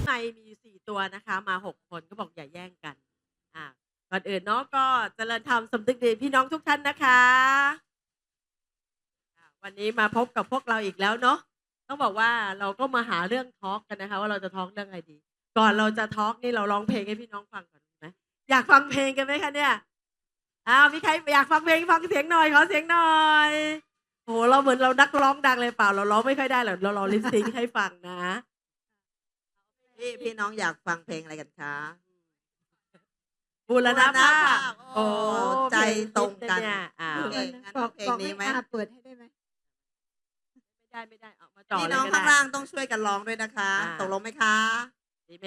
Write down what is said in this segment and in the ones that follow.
ต้นในมีสี่ตัวนะคะมาหกคนก็บอกอย่าแย่งกันอ่าก่อนอื่นเนาะก็เจริญธรรมสำนึกดีพี่น้องทุกท่านนะคะ วันนี้มาพบกับพวกเราอีกแล้วเนาะต้องบอกว่าเราก็มาหาเรื่องทอล์กกันนะคะ ว่าเราจะทอล์กเรื่องอะไรดี ก่อนเราจะทอล์กนี่เราร้องเพลงให้พี่น้องฟังก่อนไหมอยากฟังเพลงกันไหมคะเนี่ยอ้าวมีใครอยากฟังเพลงฟังเสียงหน่อยขอเสียงหน่อยโอ้โหเราเหมือนเรานักร้องดังเลยเปล่า เราร้องไม่ค่อยได้หรอกเรารอลิปซิงให้ฟังนะ พี่พี่น้องอยากฟังเพลงอะไรกันคะบูรณภาพโอ้ใจตรงกันเพลงฮิตะเนี่ยอ้าวเพลงงั้นเอาเพลงนี้ไหมเปิดให้ได้ไหมไม่ได้ไม่ได้เอามาจ่อพี่เลน้องยก็ข้างได้ล่างต้องช่วยกันร้องด้วยนะคะอ่าตกลงไหมคะดีไหม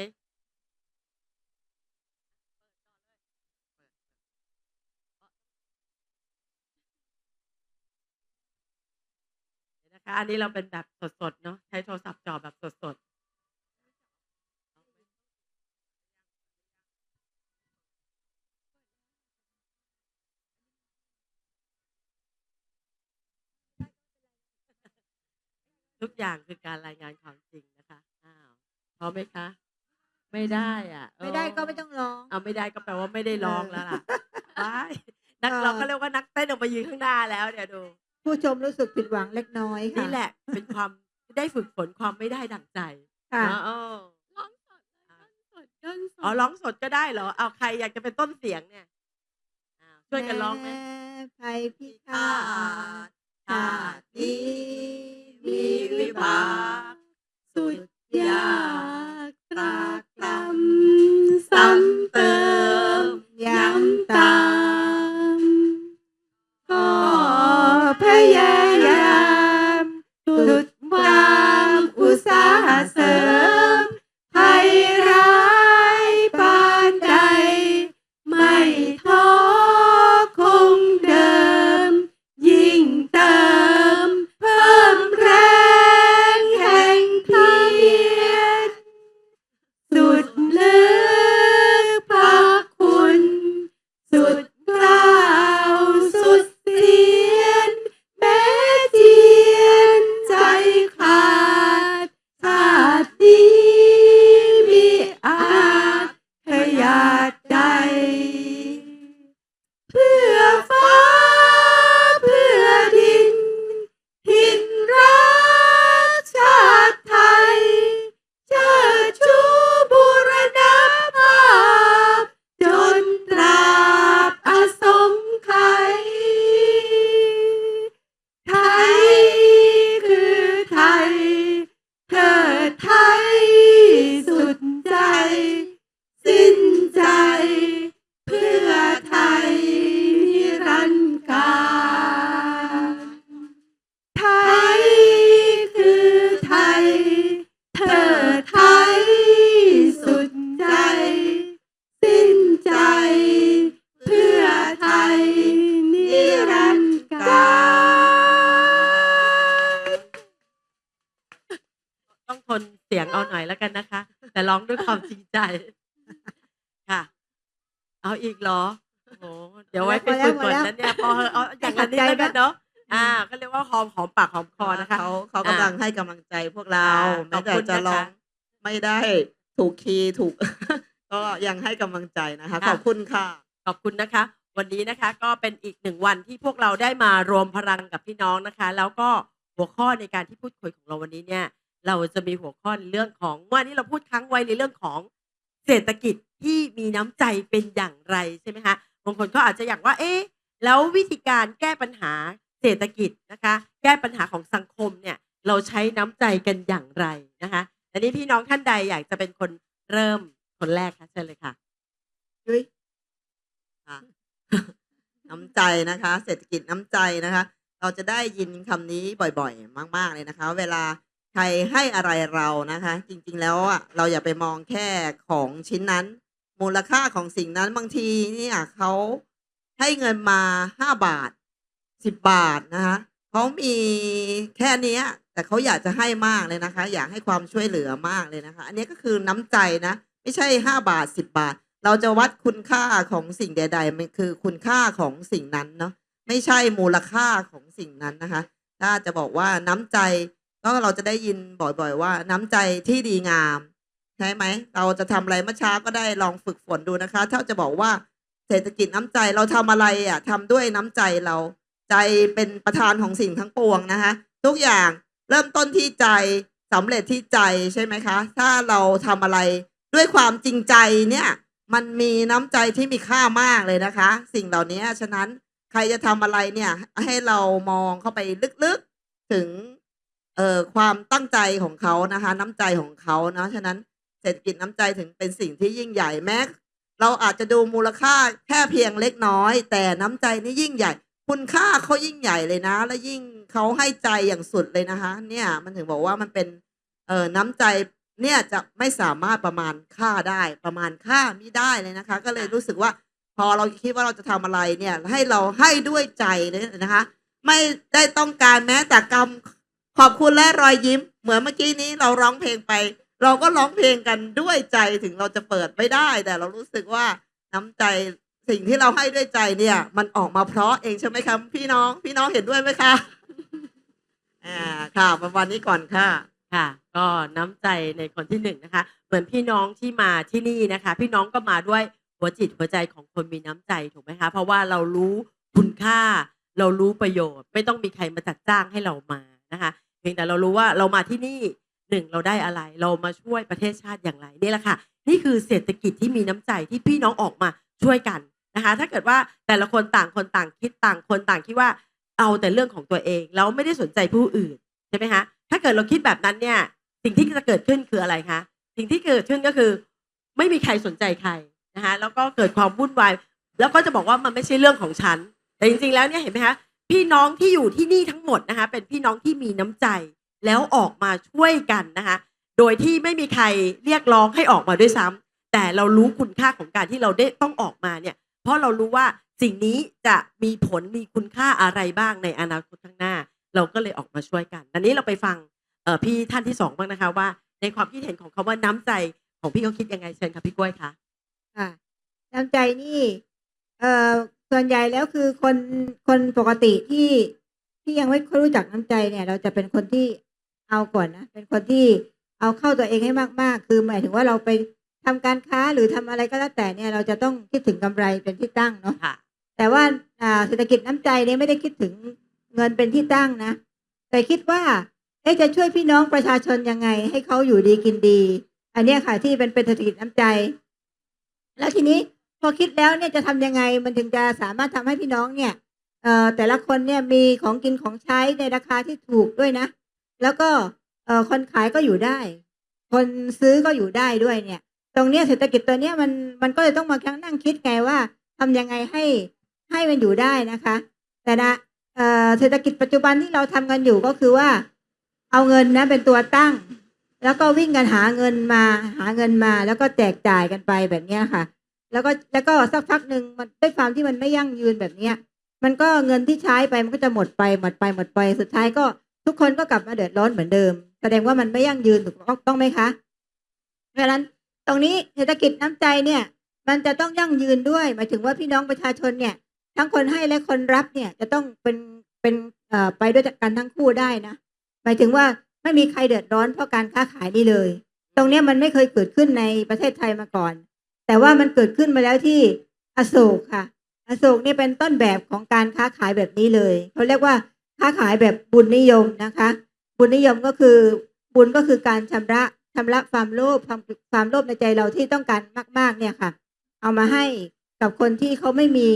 นะคะอันนี้เราเป็นแบบสดๆเนาะใช้โทรศัพท์จ่อแบบสด ทุกอย่างคือการรายงานความจริงนะคะอ้าวพร้อมไหมคะ ไม่ได้อะไม่ได้ก็ไม่ต้องร้อง เอาไม่ได้ก็แปลว่าไม่ได้ร้องแล้วล่ะว้ายนักเออเราก็เรียกว่านักเต้นออกมายืนข้างหน้าแล้วเดี๋ยวดู ผู้ชมรู้สึกผิดหวังเล็กน้อยค่ะนี่แหละเป็นความได้ฝึกฝนความไม่ได้ดั่งใจค่ะเนอะเออร้องสดอ๋อร้องสดก็ได้เหรอเอาใครอยากจะเป็นต้นเสียงเนี่ยอ้าวช่วยกันร้องไหมแม้ภัยพิฆาตชาตินี้ มีวิบากสุดยากตรากตรำซ้ำเติมย้ำตา อเหอะเอาอย่างนั้นนี่แล้วกันเนาะอ่าก็เรียกว่าหอมหอมปากหอมคอนะคะเขาเขากำลังให้กำลังใจพวกเราอ่าแม้แต่ขอบคุณจะนะคะร้องไม่ได้ถูกคีย์ถูก ก็ยังให้กำลังใจนะคะ ขอบคุณค่ะ ขอบคุณนะคะ วันนี้นะคะก็เป็นอีกหนึ่งวันที่พวกเราได้มารวมพลังกับพี่น้องนะคะ แล้วก็หัวข้อในการที่พูดคุยของเราวันนี้เนี่ย เราจะมีหัวข้อในเรื่องของวันนี้เราพูดค้างไว้ในเรื่องของเศรษฐกิจที่มีน้ำใจเป็นอย่างไรใช่ไหมคะบางคนก็อาจจะอยากว่า เอ๊ะ แล้ววิธีการแก้ปัญหาเศรษฐกิจนะคะ แก้ปัญหาของสังคมเนี่ยเราใช้น้ำใจกันอย่างไรนะคะอันนี้พี่น้องท่านใดอยากจะเป็นคนเริ่มคนแรกคะเชิญเลยค่ะยุ้ยค่ะน้ำใจนะคะ เศรษฐกิจน้ำใจนะคะ เราจะได้ยินคำนี้บ่อยๆ มาก ๆ เลยนะคะ เวลาใครให้อะไรเรานะคะ จริงๆแล้วอะเราอย่าไปมองแค่ของชิ้นนั้น มูลค่าของสิ่งนั้นบางทีเนี่ยเขา ให้เงินมาห้าบาทสิบบาทนะคะเขามีแค่นี้แต่เขาอยากจะให้มากเลยนะคะ อยากให้ความช่วยเหลือมากเลยนะคะ อันนี้ก็คือน้ำใจนะ ไม่ใช่ห้าบาทสิบบาท เราจะวัดคุณค่าของสิ่งใด ๆ มันคือคุณค่าของสิ่งนั้นเนาะไม่ใช่มูลค่าของสิ่งนั้นนะคะ ถ้าจะบอกว่าน้ำใจก็เราจะได้ยินบ่อยๆว่า น้ำใจที่ดีงามฉช่ไหมเราจะทำอะไรเมื่อเช้าก็ได้ลองฝึกฝนดูนะคะ ถ้าจะบอกว่า เศรษฐกิจน้ำใจเราทำอะไรอะทำด้วยน้ำใจเราใจเป็นประธานของสิ่งทั้งปวงนะคะทุกอย่างเริ่มต้นที่ใจสำเร็จที่ใจใช่ไหมคะ ถ้าเราทำอะไรด้วยความจริงใจเนี่ย มันมีน้ำใจที่มีค่ามากเลยนะคะ สิ่งเหล่านี้ฉะนั้นใครจะทำอะไรเนี่ย ให้เรามองเข้าไปลึกๆถึงเอ่อความตั้งใจของเขานะคะ น้ำใจของเขาเนาะฉะนั้นเศรษฐกิจน้ำใจถึงเป็นสิ่งที่ยิ่งใหญ่แม้ เราอาจจะดูมูลค่าแค่เพียงเล็กน้อย แต่น้ำใจนี่ยิ่งใหญ่ คุณค่าเขายิ่งใหญ่เลยนะ และยิ่งเขาให้ใจอย่างสุดเลยนะคะ เนี่ยมันถึงบอกว่ามันเป็นเอ่อน้ำใจเนี่ยจะไม่สามารถประมาณค่าได้ประมาณค่าไม่ได้เลยนะคะ ก็เลยรู้สึกว่าพอเราคิดว่าเราจะทำอะไรเนี่ย ให้เราให้ด้วยใจเลยนะคะ ไม่ได้ต้องการแม้แต่กำขอบคุณและรอยยิ้ม เหมือนเมื่อกี้นี้เราร้องเพลงไป เราก็ร้องเพลงกันด้วยใจถึงเราจะเปิดไม่ได้ แต่เรารู้สึกว่าน้ำใจสิ่งที่เราให้ด้วยใจเนี่ย มันออกมาเพราะเองใช่ไหมครับพี่น้อง พี่น้องเห็นด้วยไหมคะอ่าค่ะประมาณนี้ก่อนค่ะค่ะ ก็น้ำใจในคนที่หนึ่งนะคะ เหมือนพี่น้องที่มาที่นี่นะคะ พี่น้องก็มาด้วยหัวจิตหัวใจของคนมีน้ำใจถูกไหมคะ เพราะว่าเรารู้คุณค่า เรารู้ประโยชน์ ไม่ต้องมีใครมาจัดจ้างให้เรามานะคะ เพียงแต่เรารู้ว่าเรามาที่นี่ หนึ่งเราได้อะไร เรามาช่วยประเทศชาติอย่างไรนี่แหละค่ะ นี่คือเศรษฐกิจที่มีน้ำใจที่พี่น้องออกมาช่วยกันนะคะ ถ้าเกิดว่าแต่ละคนต่างคนต่างคิดต่างคนต่างคิดว่าเอาแต่เรื่องของตัวเองแล้วไม่ได้สนใจผู้อื่นใช่ไหมคะถ้าเกิดเราคิดแบบนั้นเนี่ย สิ่งที่จะเกิดขึ้นคืออะไรคะสิ่งที่เกิดขึ้นก็คือ ไม่มีใครสนใจใครนะคะแล้วก็เกิดความวุ่นวายแล้วก็จะบอกว่ามันไม่ใช่เรื่องของฉัน แต่จริงๆแล้วเนี่ยเห็นไหมคะพี่น้องที่อยู่ที่นี่ทั้งหมดนะคะเป็นพี่น้องที่มีน้ำใจ แล้วออกมาช่วยกันนะคะโดยที่ไม่มีใครเรียกร้องให้ออกมาด้วยซ้ำแต่เรารู้คุณค่าของการที่เราได้ต้องออกมาเนี่ยเพราะเรารู้ว่าสิ่งนี้จะมีผลมีคุณค่าอะไรบ้างในอนาคตข้างหน้า เราก็เลยออกมาช่วยกันอันนี้เราไปฟังพี่ท่านที่สองบ้างนะคะว่า ในความคิดเห็นของเขาว่าน้ำใจของพี่เขาคิดยังไงเชิญค่ะพี่กล้วยคะค่ะน้ำใจนี่เอ่อส่วนใหญ่แล้วคือคนคนปกติที่ที่ยังไม่ค่อยรู้จักน้ำใจเนี่ย เราจะเป็นคนที่ เอาก่อนนะ เป็นคนที่เอาเข้าตัวเองให้มากๆ คือหมายถึงว่าเราไปทำการค้าหรือทำอะไรก็แล้วแต่เนี่ยเราจะต้องคิดถึงกำไรเป็นที่ตั้งเนาะค่ะแต่ว่าอ่าเศรษฐกิจน้ำใจเนี่ยไม่ได้คิดถึงเงินเป็นที่ตั้งนะ แต่คิดว่าเอ๊ะจะช่วยพี่น้องประชาชนยังไง ให้เขาอยู่ดีกินดี อันเนี้ยค่ะที่เป็นเป็นเศรษฐกิจน้ำใจ แล้วทีนี้พอคิดแล้วเนี่ยจะทำยังไงมันถึงจะสามารถทำให้พี่น้องเนี่ยเอ่อแต่ละคนเนี่ยมีของกินของใช้ในราคาที่ถูกด้วยนะ แล้วก็เอ่อคนขายก็อยู่ได้ คนซื้อก็อยู่ได้ด้วยเนี่ย ตรงเนี้ยเศรษฐกิจตัวเนี้ยมันมันก็จะต้องมานั่งคิดไงว่าทำยังไงให้ให้มันอยู่ได้นะคะ แต่นะเอ่อเศรษฐกิจปัจจุบันที่เราทำกันอยู่ก็คือว่า เอาเงินนะเป็นตัวตั้ง แล้วก็วิ่งกันหาเงินมาหาเงินมา แล้วก็แจกจ่ายกันไปแบบเนี้ยค่ะ แล้วก็แล้วก็สักพักหนึ่งมันด้วยความที่มันไม่ยั่งยืนแบบเนี้ย มันก็เงินที่ใช้ไปมันก็จะหมดไปหมดไปหมดไปสุดท้ายก็ ทุกคนก็กลับมาเดือดร้อนเหมือนเดิม แสดงว่ามันไม่ยั่งยืนถูกต้องต้องไหมคะเพราะฉะนั้นตรงนี้เศรษฐกิจน้ำใจเนี่ย มันจะต้องยั่งยืนด้วยหมายถึงว่าพี่น้องประชาชนเนี่ย ทั้งคนให้และคนรับเนี่ย จะต้องเป็นเป็นไปด้วยกันทั้งคู่ได้นะหมายถึงว่าไม่มีใครเดือดร้อนเพราะการค้าขายนี่เลย ตรงนี้มันไม่เคยเกิดขึ้นในประเทศไทยมาก่อน แต่ว่ามันเกิดขึ้นมาแล้วที่อโศกค่ะ อโศกนี่เป็นต้นแบบของการค้าขายแบบนี้เลยเขาเรียกว่า ค้าขายแบบบุญนิยมนะคะ บุญนิยมก็คือบุญก็คือการชำระชำระความโลภความความโลภในใจเราที่ต้องการมาก ๆ เนี่ยค่ะ เอามาให้กับคนที่เขาไม่มี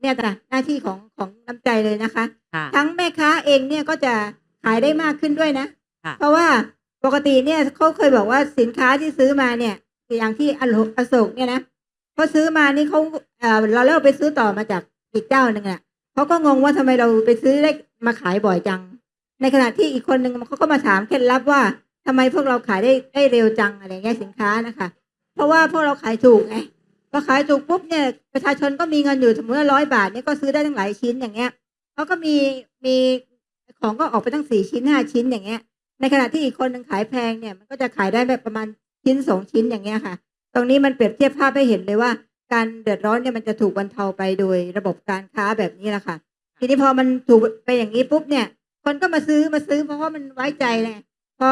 เนี่ยค่ะหน้าที่ของของน้ำใจเลยนะคะค่ะทั้งแม่ค้าเองเนี่ยก็จะขายได้มากขึ้นด้วยนะค่ะเพราะว่าปกติเนี่ยเขาเคยบอกว่าสินค้าที่ซื้อมาเนี่ยอย่างที่อโลอโศกเนี่ยนะเขาซื้อมานี่เขาเอ่อเราเลิกไปซื้อต่อมาจากอีกเจ้าหนึ่งอะ เขาก็งงว่าทำไมเราไปซื้อได้มาขายบ่อยจัง ในขณะที่อีกคนหนึ่งเขาก็มาถามเคล็ดลับว่าทำไมพวกเราขายได้ได้เร็วจังอะไรเงี้ยสินค้านะคะ เพราะว่าพวกเราขายถูกไงพอขายถูกปุ๊บเนี่ยประชาชนก็มีเงินอยู่สมมติว่าร้อยบาทเนี่ยก็ซื้อได้ทั้งหลายชิ้นอย่างเงี้ยเขาก็มีมีของก็ออกไปตั้งสี่ชิ้นห้าชิ้นอย่างเงี้ย ในขณะที่อีกคนหนึ่งขายแพงเนี่ยมันก็จะขายได้แบบประมาณชิ้นสองชิ้นอย่างเงี้ยค่ะ ตรงนี้มันเปรียบเทียบภาพให้เห็นเลยว่า การเดือดร้อนเนี่ยมันจะถูกบรรเทาไปโดยระบบการค้าแบบนี้แหละค่ะ ทีนี้พอมันถูกไปอย่างนี้ปุ๊บเนี่ย คนก็มาซื้อมาซื้อเพราะว่ามันไว้ใจเลยพอ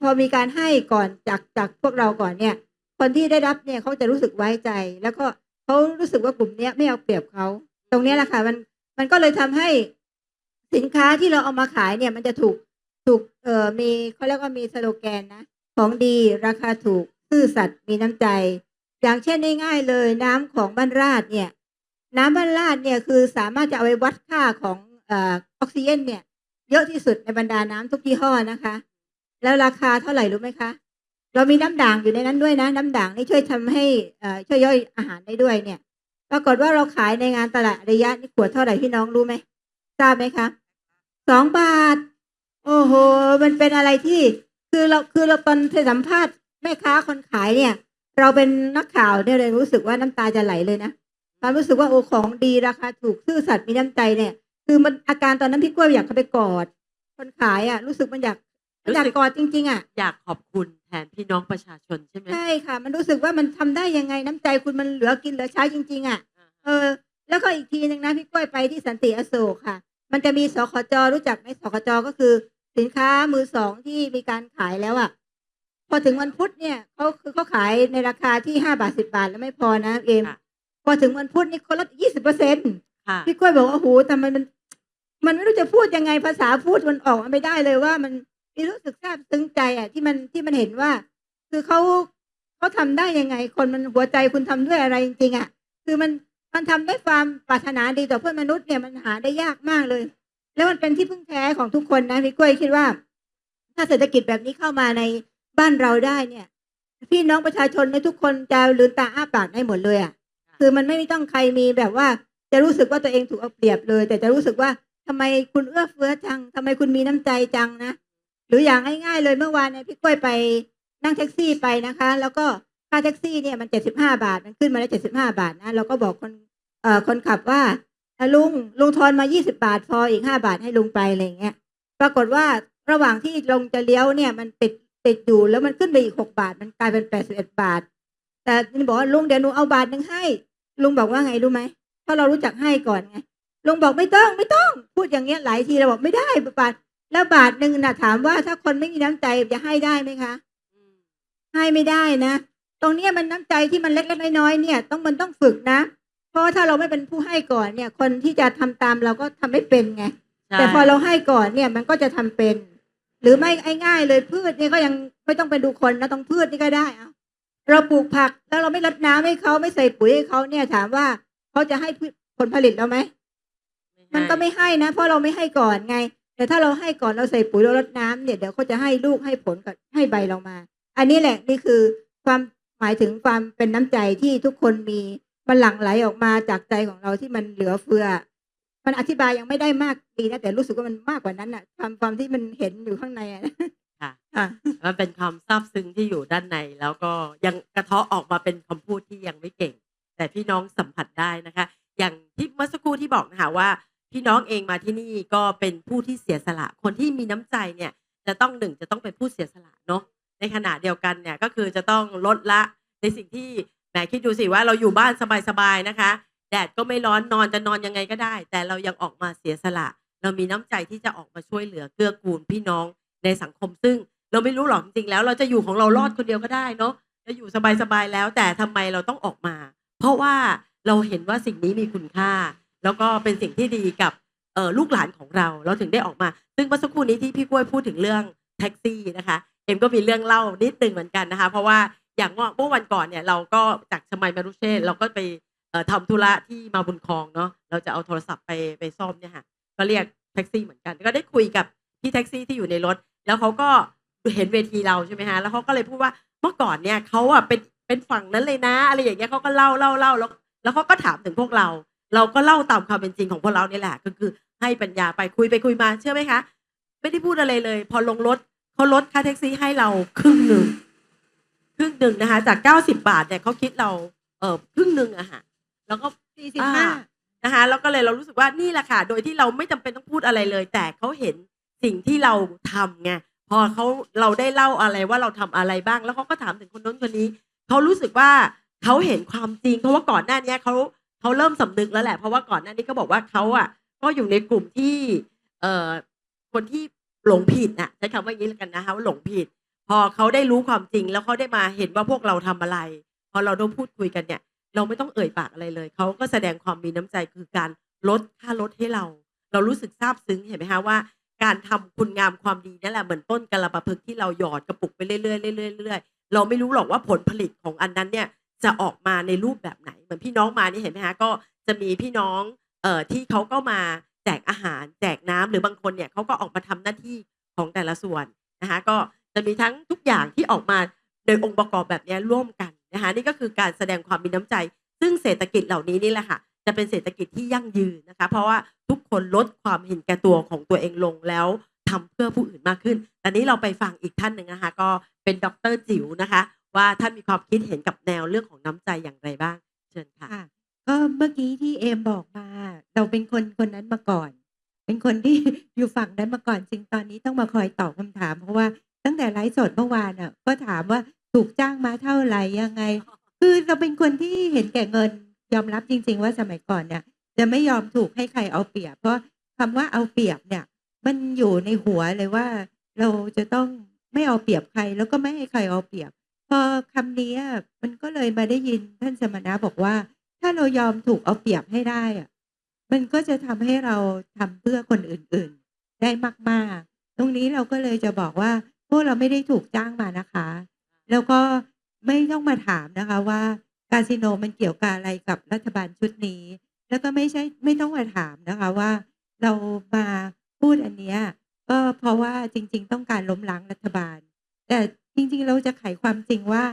พอมีการให้ก่อนจากจากพวกเราก่อนเนี่ย คนที่ได้รับเนี่ยเขาจะรู้สึกไว้ใจ แล้วก็เขารู้สึกว่ากลุ่มเนี้ยไม่เอาเปรียบเขาตรงนี้แหละค่ะมันมันก็เลยทำให้สินค้าที่เราเอามาขายเนี่ย มันจะถูกถูกเอ่อมีเขาเรียกว่ามีสโลแกนนะ ของดีราคาถูกซื่อสัตย์มีน้ำใจ อย่างเช่นง่ายๆเลยน้ำของบ้านราดเนี่ย น้ำบ้านราดเนี่ยคือสามารถจะเอาไปวัดค่าของออกซิเจนเนี่ย เยอะที่สุดในบรรดาน้ำทุกยี่ห้อนะคะ แล้วราคาเท่าไหร่รู้ไหมคะ เรามีน้ำด่างอยู่ในนั้นด้วยนะ น้ำด่างนี่ช่วยทำให้ช่วยย่อยอาหารได้ด้วยเนี่ย ปรากฏว่าเราขายในงานตลาดระยะนี่ขวดเท่าไหร่พี่น้องรู้ไหมทราบไหมคะสองบาท โอ้โห มันเป็นอะไรที่ คือเราคือเราตอนสัมภาษณ์แม่ค้าคนขายเนี่ย เราเป็นนักข่าวเนี่ยเลยรู้สึกว่าน้ำตาจะไหลเลยนะความรู้สึกว่าโอ้ของดีราคาถูกซื่อสัตย์มีน้ำใจเนี่ย คือมันอาการตอนนั้นพี่กล้วยอยากเข้าไปกอด คนขายอะ รู้สึกมันอยากมันอยากกอดจริง ๆ อะ อยากขอบคุณแทนพี่น้องประชาชนใช่ไหมใช่ค่ะ มันรู้สึกว่ามันทำได้ยังไงน้ำใจคุณมันเหลือกินเหลือใช้จริง ๆ อะ เออ แล้วก็อีกทีหนึ่งนะพี่กล้วยไปที่สันติอโศกค่ะ มันจะมีสขจรู้จักไหมสขจก็คือ สินค้ามือสองที่มีการขายแล้วอะ พอถึงวันพุธเนี่ยเขาคือเขาขายในราคาที่ห้าบาทสิบาทแล้วไม่พอนะเอม ค่ะ พอถึงวันพุธนี่เขาลดยี่สิบเปอร์เซ็นต์ค่ะ พี่กล้วยบอกว่าโอ้โหแต่มันมัน มันไม่รู้จะพูดยังไงภาษาพูดมันออกมาไม่ได้เลยว่ามันมีรู้สึกซาบซึ้งใจอะที่มันที่มันเห็นว่า คือเขาเขาทำได้ยังไง คนมันหัวใจคุณทำด้วยอะไรจริงๆอะ คือมันมันทำด้วยความปรารถนาดีต่อเพื่อนมนุษย์เนี่ยมันหาได้ยากมากเลย แล้วมันเป็นที่พึ่งแท้ของทุกคนนะพี่กล้วยคิดว่า ถ้าเศรษฐกิจแบบนี้เข้ามาใน บ้านเราได้เนี่ย พี่น้องประชาชนในยทุกคนจะลืมตาอ้าปากได้หมดเลยอะคือมันไม่ต้องใครมีแบบว่าจะรู้สึกว่าตัวเองถูกเอาเปรียบเลย แต่จะรู้สึกว่าทำไมคุณเอื้อเฟื้อจังทำไมคุณมีน้ำใจจังนะหรืออย่างง่ายๆเลยเมื่อวานเนี่ยพี่กล้วยไปนั่งแท็กซี่ไปนะคะ แล้วก็ค่าแท็กซี่เนี่ยมันเจ็ดสิบห้าบาทมันขึ้นมาได้เจ็ดสิบห้าบาทนะเราก็บอกคนเอ่อคนขับว่าอะลุงลุงทอนมายี่สิบาทพออีกห้าบาทให้ลุงไปอะไรอย่างเงี้ยปรากฏว่าระหว่างที่ลงจะเลี้ยวเนี่ยมันติด ติดอยู่แล้วมันขึ้นไปอีกหกบาท มันกลายเป็นแปดสิบเอ็ดบาท แต่นี่บอกว่าลุงเดี๋ยวหนูเอาบาทหนึ่งให้ ลุงบอกว่าไงรู้ไหมเพราะเรารู้จักให้ก่อนไงลุงบอกไม่ต้องไม่ต้อง พูดอย่างเงี้ยหลายทีเราบอกไม่ได้บาทแล้วบาทหนึ่งน่ะถามว่าถ้าคนไม่มีน้ำใจจะให้ได้ไหมคะให้ไม่ได้นะตรงเนี้ยมันน้ำใจที่มันเล็กๆน้อยๆเนี่ย ต้องมันต้องฝึกนะ เพราะว่าถ้าเราไม่เป็นผู้ให้ก่อนเนี่ย คนที่จะทำตามเราก็ทำไม่เป็นไงใช่แต่พอเราให้ก่อนเนี่ยมันก็จะทำเป็น หรือไม่ไอ้ง่ายเลยพืชเนี่ยก็ยังไม่ต้องไปดูคนนะต้องพืชนี่ก็ได้อะเราปลูกผักแล้วเราไม่รดน้ำให้เขาไม่ใส่ปุ๋ยให้เขาเนี่ยถามว่าเขาจะให้พืชผลผลิตเราไหมมันก็ไม่ให้นะ เพราะเราไม่ให้ก่อนไง แต่ถ้าเราให้ก่อนเราใส่ปุ๋ยเรารดน้ำเนี่ยเดี๋ยวเขาจะให้ลูกให้ผลกับให้ใบเรามา อันนี้แหละนี่คือความหมายถึงความเป็นน้ำใจที่ทุกคนมีมันหลั่งไหลออกมาจากใจของเราที่มันเหลือเฟือ มันอธิบายยังไม่ได้มากดีนะแต่รู้สึกว่ามันมากกว่านั้นอะความความที่มันเห็นอยู่ข้างในอะค่ะค่ะมันเป็นความซาบซึ้งที่อยู่ด้านใน แล้วก็ยังกระเทาะออกมาเป็นคำพูดที่ยังไม่เก่ง แต่พี่น้องสัมผัสได้นะคะ อย่างที่เมื่อสักครู่ที่บอกนะคะว่า พี่น้องเองมาที่นี่ก็เป็นผู้ที่เสียสละ คนที่มีน้ำใจเนี่ยจะต้องหนึ่งจะต้องเป็นผู้เสียสละเนาะในขณะเดียวกันเนี่ยก็คือจะต้องลดละในสิ่งที่แหมคิดดูสิว่าเราอยู่บ้านสบายๆนะคะ แดดก็ไม่ร้อนนอนจะนอนยังไงก็ได้ แต่เรายังออกมาเสียสละ เรามีน้ำใจที่จะออกมาช่วยเหลือเกื้อกูลพี่น้องในสังคมซึ่งเราไม่รู้หรอกจริงๆแล้วเราจะอยู่ของเรารอดคนเดียวก็ได้เนาะจะอยู่สบายๆแล้ว แต่ทำไมเราต้องออกมา เพราะว่าเราเห็นว่าสิ่งนี้มีคุณค่า แล้วก็เป็นสิ่งที่ดีกับลูกหลานของเราเราถึงได้ออกมา ซึ่งเมื่อสักครู่นี้ที่พี่กล้วยพูดถึงเรื่องแท็กซี่นะคะเอ็มก็มีเรื่องเล่านิดหนึ่งเหมือนกันนะคะ เพราะว่าอย่างว่าเมื่อวันก่อนเนี่ยเราก็จากชมัยมารุเช่เราก็ไป ทำธุระที่มาบุญคลองเนาะเราจะเอาโทรศัพท์ไปไปซ่อมเนี่ยค่ะก็เรียกแท็กซี่เหมือนกัน ก็ได้คุยกับพี่แท็กซี่ที่อยู่ในรถ แล้วเขาก็เห็นเวทีเราใช่ไหมฮะแล้วเขาก็เลยพูดว่าเมื่อก่อนเนี่ยเขาอะเป็นเป็นฝั่งนั้นเลยนะ อะไรอย่างเงี้ยเขาก็เล่าเล่าเล่าแล้วแล้วเขาก็ถามถึงพวกเรา เราก็เล่าตามความเป็นจริงของพวกเรานี่แหละก็คือให้ปัญญาไปคุยไปคุยมาเชื่อไหมคะ ไม่ได้พูดอะไรเลย พอลงรถเขาลดค่าแท็กซี่ให้เราครึ่งหนึ่งครึ่งหนึ่งนะคะ จากเก้าสิบาทเนี่ยเขาคิดเราเออครึ่งหนึ่งอะค่ะ แล้วก็สี่สิบห้านะคะแล้วก็เลยเรารู้สึกว่านี่แหละค่ะ โดยที่เราไม่จำเป็นต้องพูดอะไรเลย แต่เขาเห็นสิ่งที่เราทำไงพอเขาเราได้เล่าอะไรว่าเราทำอะไรบ้าง แล้วเขาก็ถามถึงคนโน้นคนนี้เขารู้สึกว่าเขาเห็นความจริงเพราะว่าก่อนหน้านี้เขาเขาเริ่มสำนึกแล้วแหละเพราะว่าก่อนหน้านี้ก็บอกว่าเขาอะ ก็อยู่ในกลุ่มที่ เอ่อคนที่หลงผิดน่ะใช้คำว่าอย่างนี้แล้วกันนะคะว่าหลงผิด พอเขาได้รู้ความจริงแล้วเขาได้มาเห็นว่าพวกเราทำอะไร พอเราได้พูดคุยกันเนี่ย เราไม่ต้องเอ่ยปากอะไรเลย เขาก็แสดงความมีน้ำใจคือการลดค่ารถให้เรา เรารู้สึกซาบซึ้งเห็นไหมคะว่า การทำคุณงามความดีนั่นแหละเหมือนต้นกระปะพฤกที่เราหยอดกระปุกไปเรื่อยๆเรื่อยๆเรื่อยๆเราไม่รู้หรอกว่าผลผลิตของอันนั้นเนี่ยจะออกมาในรูปแบบไหน เหมือนพี่น้องมานี่เห็นไหมคะก็จะมีพี่น้องเอ่อที่เขาก็มาแจกอาหารแจกน้ำหรือบางคนเนี่ยเขาก็ออกมาทำหน้าที่ของแต่ละส่วนนะคะก็จะมีทั้งทุกอย่างที่ออกมาโดยองค์ประกอบแบบนี้ร่วมกัน นะคะนี่ก็คือการแสดงความมีน้ำใจ ซึ่งเศรษฐกิจเหล่านี้นี่แหละค่ะจะเป็นเศรษฐกิจที่ยั่งยืนนะคะ เพราะว่าทุกคนลดความเห็นแก่ตัวของตัวเองลงแล้วทำเพื่อผู้อื่นมากขึ้นต่นี้เราไปฟังอีกท่านหนึ่งนะคะ ก็เป็นดรจิ๋วนะคะ ว่าท่านมีความคิดเห็นกับแนวเรื่องของน้ำใจอย่างไรบ้าง เชิญค่ะก็เมื่อกี้ที่เอมบอกมา เราเป็นคนคนนั้นมาก่อน เป็นคนที่อยู่ฝั่งนั้นมาก่อนจริงตอนนี้ต้องมาคอยตอบคำถาม เพราะว่าตั้งแต่ไลฟ์สดเมื่อวานอะ ก็ถามว่า ถูกจ้างมาเท่าไหร่ยังไง คือเราเป็นคนที่เห็นแก่เงินยอมรับจริง ๆ ว่าสมัยก่อนเนี่ยจะไม่ยอมถูกให้ใครเอาเปรียบ เพราะคำว่าเอาเปรียบเนี่ย มันอยู่ในหัวเลยว่า เราจะต้องไม่เอาเปรียบใคร แล้วก็ไม่ให้ใครเอาเปรียบ พอคำนี้มันก็เลยมาได้ยินท่านสมณะบอกว่า ถ้าเรายอมถูกเอาเปรียบให้ได้อะมันก็จะทำให้เราทำเพื่อคนอื่นๆ ได้มาก ๆ ตรงนี้เราก็เลยจะบอกว่า พวกเราไม่ได้ถูกจ้างมานะคะ แล้วก็ไม่ต้องมาถามนะคะว่าคาสิโนมันเกี่ยวกับอะไรกับรัฐบาลชุดนี้ แล้วก็ไม่ใช่ไม่ต้องมาถามนะคะว่า เรามาพูดอันเนี้ยก็เพราะว่าจริง ๆ ต้องการล้มล้างรัฐบาล แต่จริง ๆ เราจะไขความจริงว่า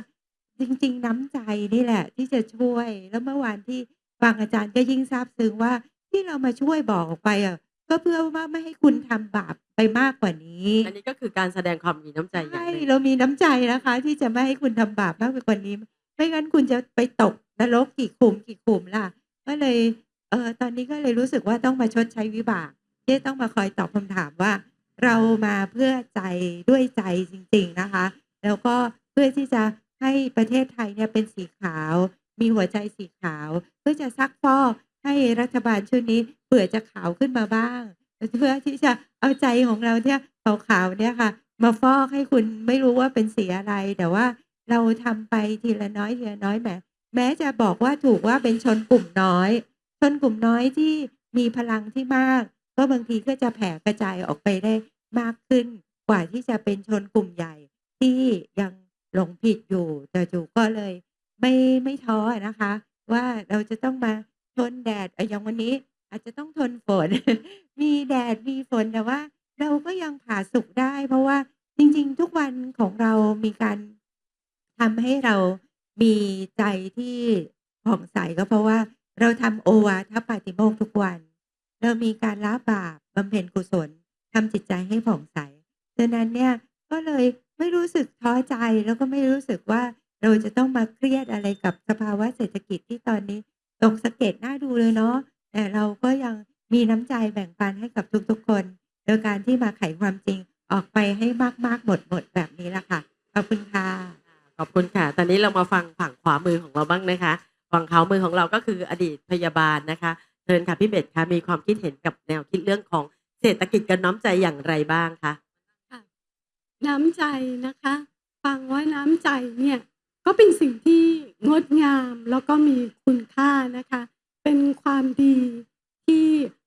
จริง ๆ น้ำใจนี่แหละ ที่จะช่วยแล้วเมื่อวานที่ฟังอาจารย์ก็ยิ่งซาบซึ้งว่าที่เรามาช่วยบอกออกไปอะ ก็เพื่อว่าไม่ให้คุณทำบาปไปมากกว่านี้ อันนี้ก็คือการแสดงความมีน้ำใจอย่างใช่หนึ่งเรามีน้ำใจนะคะ ที่จะไม่ให้คุณทำบาปมากไปกว่านี้ ไม่งั้นคุณจะไปตกนรกกี่ขุมกี่ขุมล่ะ ก็เลยเออตอนนี้ก็เลยรู้สึกว่าต้องมาชดใช้วิบากที่ต้องมาคอยตอบคำถามว่า เรามาเพื่อใจด้วยใจจริง ๆนะคะ แล้วก็เพื่อที่จะให้ประเทศไทยเนี่ยเป็นสีขาว มีหัวใจสีขาว เพื่อจะซักฟอก ให้รัฐบาลชุดนี้เผื่อจะขาวขึ้นมาบ้าง เพื่อที่จะเอาใจของเราเนี่ยขาวๆเนี่ยค่ะ มาฟอกให้คุณไม่รู้ว่าเป็นสีอะไร แต่ว่าเราทำไปทีละน้อยทีละน้อยแหมแม้จะบอกว่าถูกว่าเป็นชนกลุ่มน้อย ชนกลุ่มน้อยที่มีพลังที่มาก ก็บางทีก็จะแผ่กระจายออกไปได้มากขึ้น กว่าที่จะเป็นชนกลุ่มใหญ่ ที่ยังหลงผิดอยู่แต่จูก็เลย ไม่ไม่ท้อนะคะ ว่าเราจะต้องมา ทนแดดอย่างวันนี้อาจจะต้องทนฝน มีแดดมีฝนแต่ว่า เราก็ยังผ่าสุกได้ เพราะว่าจริง ๆ ทุกวันของเรามีการทำให้เรามีใจที่ผ่องใสก็เพราะว่าเราทำโอวาทปาติโมกทุกวัน เรามีการละบาปบำเพ็ญกุศลทำจิตใจให้ผ่องใสดังนั้นเนี่ยก็เลยไม่รู้สึกท้อใจแล้วก็ไม่รู้สึกว่าเราจะต้องมาเครียดอะไรกับสภาวะเศรษฐกิจที่ตอนนี้ ตกสะเก็ดน่าดูเลยเนาะแต่เราก็ยังมีน้ำใจแบ่งปันให้กับทุกๆคน โดยการที่มาไขความจริงออกไปให้มากๆหมดหมดๆแบบนี้ละค่ะขอบคุณค่ะขอบคุณค่ะ ตอนนี้เรามาฟังฝั่งขวามือของเราบ้างนะคะฝั่งขวามือของเราก็คืออดีตพยาบาลนะคะเชิญค่ะพี่เบสคะมีความคิดเห็นกับแนวคิดเรื่องของเศรษฐกิจกับน้ำใจอย่างไรบ้างคะน้ำใจนะคะ ฟังว่าน้ำใจเนี่ยก็เป็นสิ่งที่ งดงามแล้วก็มีคุณค่านะคะ เป็นความดีที่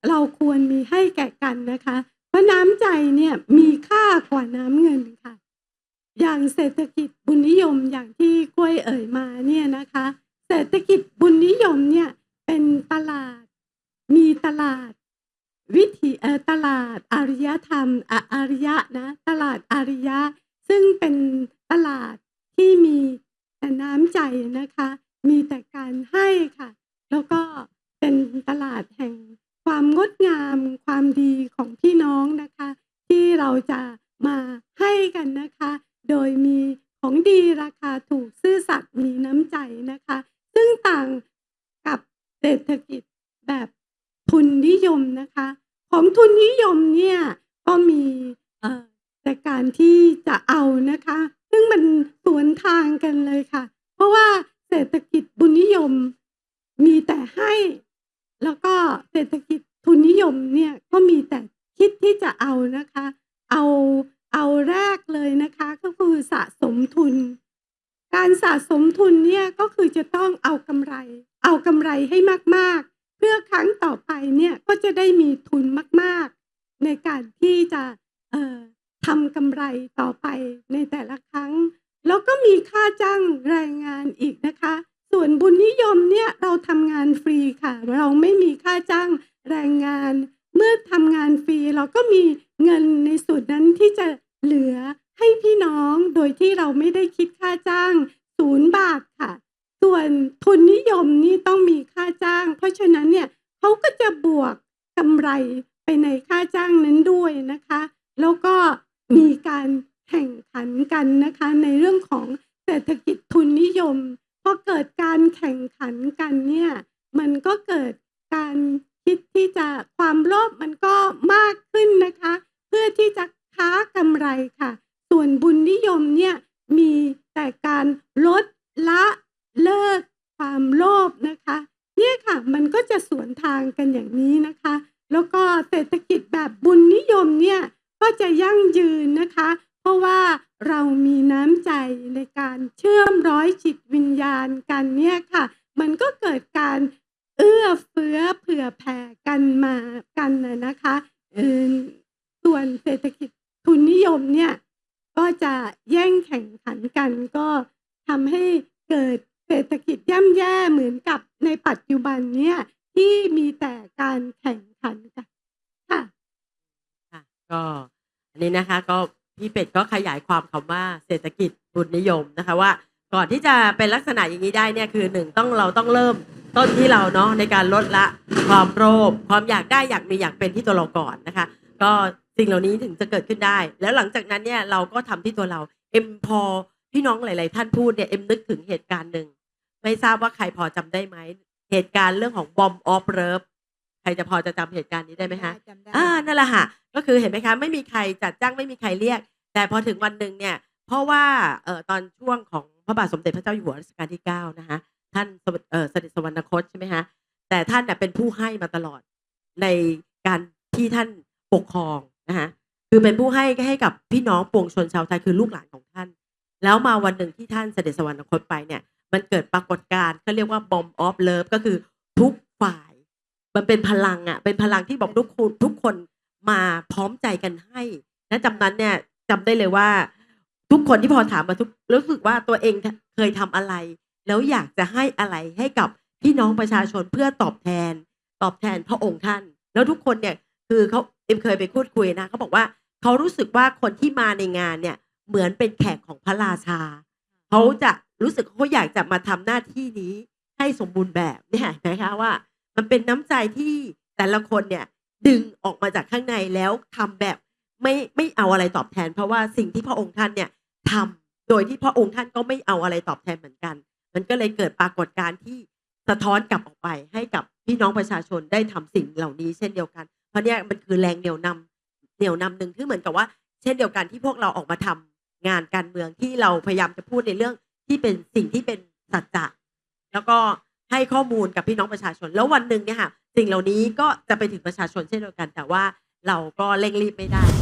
เราควรมีให้แก่กันนะคะ เพราะน้ำใจเนี่ยมีค่ากว่าน้ำเงินค่ะ อย่างเศรษฐกิจบุญนิยมอย่างที่กล้วยเอ่ยมาเนี่ยนะคะ เศรษฐกิจบุญนิยมเนี่ยเป็นตลาด มีตลาด วิถีเอ่อตลาดอารยธรรมอะอารยะนะตลาดอารยะ ซึ่งเป็นตลาดที่มี แต่น้ำใจนะคะ มีแต่การให้ค่ะ แล้วก็เป็นตลาดแห่งความงดงามความดีของพี่น้องนะคะ ที่เราจะมาให้กันนะคะ โดยมีของดีราคาถูกซื่อสัตย์มีน้ำใจนะคะ ซึ่งต่างกับเศรษฐกิจแบบทุนนิยมนะคะ ของทุนนิยมเนี่ยก็มีแต่การที่จะเอานะคะ ซึ่งมันสวนทางกันเลยค่ะ เพราะว่าเศรษฐกิจบุญนิยมมีแต่ให้ แล้วก็เศรษฐกิจทุนนิยมเนี่ยก็มีแต่คิดที่จะเอานะคะ เอาเอาแรกเลยนะคะ ก็คือสะสมทุน การสะสมทุนเนี่ยก็คือจะต้องเอากำไร เอากำไรให้มากๆ เพื่อครั้งต่อไปเนี่ยก็จะได้มีทุนมาก ๆ ในการที่จะเอ่อ ทำกำไรต่อไปในแต่ละครั้ง แล้วก็มีค่าจ้างแรงงานอีกนะคะ ส่วนบุญนิยมเนี่ยเราทำงานฟรีค่ะ เราไม่มีค่าจ้างแรงงาน เมื่อทำงานฟรีเราก็มีเงินในส่วนนั้นที่จะเหลือให้พี่น้องโดยที่เราไม่ได้คิดค่าจ้างศูนย์บาทค่ะ ส่วนทุนนิยมนี่ต้องมีค่าจ้าง เพราะฉะนั้นเนี่ยเขาก็จะบวกกำไรไปในค่าจ้างนั้นด้วยนะคะ แล้วก็ มีการแข่งขันกันนะคะในเรื่องของเศรษฐกิจทุนนิยมพอเกิดการแข่งขันกันเนี่ยมันก็เกิดการคิดที่จะความโลภมันก็มากขึ้นนะคะ เพื่อที่จะค้ากำไรค่ะ ส่วนบุญนิยมเนี่ยมีแต่การลดละเลิกความโลภนะคะ เนี่ยค่ะมันก็จะสวนทางกันอย่างนี้นะคะ แล้วก็เศรษฐกิจแบบบุญนิยมเนี่ย ก็จะยั่งยืนนะคะ เพราะว่าเรามีน้ำใจในการเชื่อมร้อยจิตวิญญาณกันเนี่ยค่ะ มันก็เกิดการเอื้อเฟื้อเผื่อแผ่กันมากันนะนะคะเออส่วนเศรษฐกิจทุนนิยมเนี่ยก็จะแย่งแข่งขันกันก็ทำให้เกิดเศรษฐกิจย่ำแย่เหมือนกับในปัจจุบันเนี่ยที่มีแต่การแข่งขันกัน ก็อันนี้นะคะก็พี่เป็ดก็ขยายความคำว่าเศรษฐกิจบุญนิยมนะคะว่า ก่อนที่จะเป็นลักษณะอย่างนี้ได้เนี่ยคือหนึ่งต้องเราต้องเริ่มต้นที่เราเนาะในการลดละความโลภความอยากได้อยากมีอยากเป็นที่ตัวเราก่อนนะคะ ก็สิ่งเหล่านี้ถึงจะเกิดขึ้นได้ แล้วหลังจากนั้นเนี่ยเราก็ทำที่ตัวเราเอ็มพอพี่น้องหลาย ๆ ท่านพูดเนี่ยเอ็มนึกถึงเหตุการณ์หนึ่งไม่ทราบว่าใครพอจำได้ไหมเหตุการณ์เรื่องของบอมออฟเลิฟ ใครจะพอจะจำเหตุการณ์นี้ได้ไหมคะจำได้อ่านั่นแหละค่ะก็คือเห็นไหมคะไม่มีใครจัดจ้างไม่มีใครเรียก แต่พอถึงวันหนึ่งเนี่ยเพราะว่าเอ่อตอนช่วงของพระบาทสมเด็จพระเจ้าอยู่หัวรัชกาลที่เก้านะคะท่านสวเอ่อเสด็จสวรรคตใช่ไหมคะแต่ท่านน่ะเป็นผู้ให้มาตลอดในการที่ท่านปกครองนะคะคือเป็นผู้ให้ให้กับพี่น้องปวงชนชาวไทยคือลูกหลานของท่าน แล้วมาวันหนึ่งที่ท่านเสด็จสวรรคตไปเนี่ย มันเกิดปรากฏการณ์เขาเรียกว่าบอมออฟเลิฟก็คือทุกฝ่าย มันเป็นพลังอะเป็นพลังที่บอกทุกคนทุกคนมาพร้อมใจกันให้และจำนั้นเนี่ยจำได้เลยว่า ทุกคนที่พอถามมาทุกรู้สึกว่าตัวเองเคยทำอะไร แล้วอยากจะให้อะไรให้กับพี่น้องประชาชนเพื่อตอบแทน ตอบแทนพระองค์ท่าน แล้วทุกคนเนี่ยคือเขาเอ็มเคยไปพูดคุยนะเขาบอกว่าเขารู้สึกว่าคนที่มาในงานเนี่ยเหมือนเป็นแขกของพระราชาเขาจะรู้สึกเขาอยากจะมาทำหน้าที่นี้ให้สมบูรณ์แบบเนี่ยเห็นะคะว่า มันเป็นน้ำใจที่แต่ละคนเนี่ยดึงออกมาจากข้างในแล้วทำแบบไม่ไม่เอาอะไรตอบแทน เพราะว่าสิ่งที่พระองค์ท่านเนี่ยทำโดยที่พระองค์ท่านก็ไม่เอาอะไรตอบแทนเหมือนกัน มันก็เลยเกิดปรากฏการณ์ที่สะท้อนกลับออกไป ให้กับพี่น้องประชาชนได้ทำสิ่งเหล่านี้ เช่นเดียวกัน เพราะเนี่ยมันคือแรงเหนี่ยวนำเหนี่ยวนำหนึ่งที่เหมือนกับว่า เช่นเดียวกันที่พวกเราออกมาทำงานการเมืองที่เราพยายามจะพูดในเรื่องที่เป็นสิ่งที่เป็นสัจจะแล้วก็ ให้ข้อมูลกับพี่น้องประชาชน แล้ววันหนึ่งเนี่ยค่ะสิ่งเหล่านี้ก็จะไปถึงประชาชนเช่นเดียวกัน แต่ว่าเราก็เร่งรีบไม่ได้